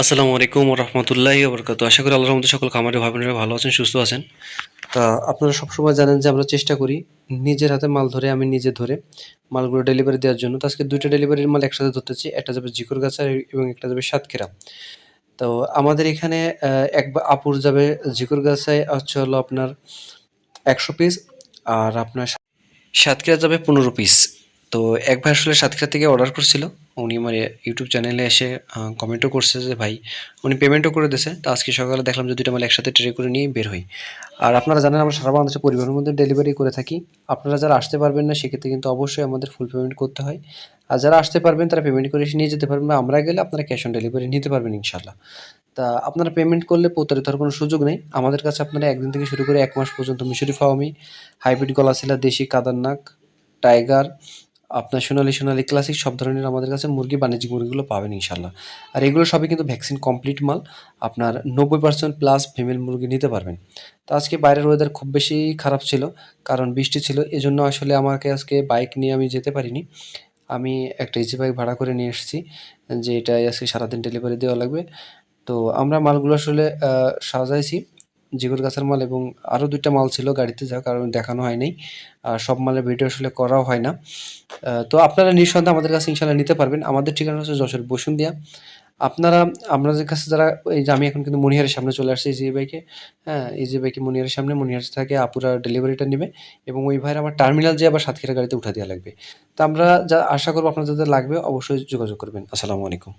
আসসালামু আলাইকুম রহমতুল্লাহ বরকাত আশা করি আল্লাহর মধ্যে সকল খামারে ভাই বোনেরা ভালো আছেন, সুস্থ আছেন। তা আপনারা সবসময় জানেন যে আমরা চেষ্টা করি নিজের হাতে মাল ধরে, আমি নিজে ধরে মালগুলো ডেলিভারি দেওয়ার জন্য। তো আজকে দুইটা ডেলিভারির মাল একসাথে ধরতেছি, একটা যাবে জিকুর গাছা এবং একটা যাবে সাতক্ষীরা। তো আমাদের এখানে এক আপুর যাবে জিকুর গাছায় হচ্ছে হলো আপনার একশো পিস আর আপনার সাতক্ষীরা যাবে পনেরো পিস তো এক ভাই আসলে সাতক্ষীরা থেকে অর্ডার করছিল। উনি আমার ইউটিউব চ্যানেলে এসে কমেন্টও করছে যে, ভাই, উনি পেমেন্টও করে দিয়েছে তো আজকে সকালে দেখলাম যে দুটো মাল একসাথে ট্রে করে নিয়ে বের হই। আর আপনারা জানেন, আমরা সারা বাংলাদেশে পরিবারের মধ্যে ডেলিভারি করে থাকি। আপনারা যারা আসতে পারবেন না, সেক্ষেত্রে কিন্তু অবশ্যই আমাদের ফুল পেমেন্ট করতে হয়। আর যারা আসতে পারবেন, তারা পেমেন্ট করে এসে নিয়ে যেতে পারবেন আমরা গেলে আপনারা ক্যাশ অন ডেলিভারি নিতে পারবেন ইনশাল্লাহ তা আপনারা পেমেন্ট করলে প্রতারিত হওয়ার কোনো সুযোগ নেই। আমাদের কাছে আপনারা একদিন থেকে শুরু করে এক মাস পর্যন্ত মিশরি ফাওয়ামি হাইব্রিড গলাশিলা, দেশি কাদারনাক টাইগার আপনার সোনালি সোনালি ক্লাসিক সব ধরনের আমাদের কাছে মুরগি, বাণিজ্যিক মুরগিগুলো পাবেন ইনশাল্লাহ আর এগুলো সবই কিন্তু ভ্যাকসিন কমপ্লিট মাল। আপনার নব্বই পার্সেন্ট প্লাস ফিমেল মুরগি নিতে পারবেন। তো আজকে বাইরের ওয়েদার খুব বেশি খারাপ ছিল, কারণ বৃষ্টি ছিল, এজন্য আসলে আমাকে আজকে বাইক নিয়ে আমি যেতে পারিনি। আমি একটা ইজি বাইক ভাড়া করে নিয়ে এসেছি, যে এটাই আজকে সারাদিন ডেলিভারি দেওয়া লাগবে। তো আমরা মালগুলো আসলে সাজাইছি। জিগুর গাছের মাল এবং আরও দুইটা মাল ছিল গাড়িতে যা কারণ দেখানো হয়নি। আর সব মালের ভিডিও আসলে করাও হয় না। তো আপনারা নিঃসন্দেহে আমাদের কাছে ইনশাল্লাহ নিতে পারবেন। আমাদের ঠিকানা হচ্ছে যশোর বসুন্দিয়া আপনারা, আপনাদের কাছে যারা, এই যে আমি এখন কিন্তু মনিহারের সামনে চলে আসছি ইজি বাইকে হ্যাঁ ইজি বাইকে মনিহারের সামনে, মনিহার থেকে আপুরা ডেলিভারিটা নেবে এবং ওই ভাইয়ের আমার টার্মিনাল যে আবার সাতক্ষীরা গাড়িতে উঠা দেওয়া লাগবে। তো আমরা যা, আশা করব আপনাদের যাদের লাগবে, অবশ্যই যোগাযোগ করবেন। আসসালামু আলাইকুম।